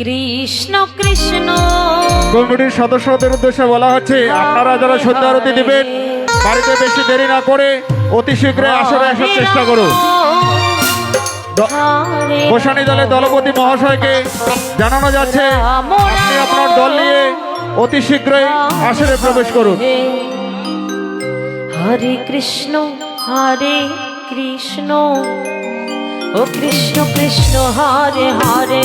কৃষ্ণ কৃষ্ণ। কমিটির সদস্যদের উদ্দেশ্যে বলা হচ্ছে আপনারা যারা সন্ধ্যা আরতি দিবেন বাড়িতে বেশি দেরি না করে অতি শীঘ্রই আসরে আসার চেষ্টা করুন। গোসানি দলের দলপতি মহাশয়কে জানানো যাচ্ছে আপনি আপনার দল নিয়ে অতি শীঘ্রই আসরে প্রবেশ করুন। হরে কৃষ্ণ হরে কৃষ্ণ। ও কৃষ্ণ কৃষ্ণ হরে হরে।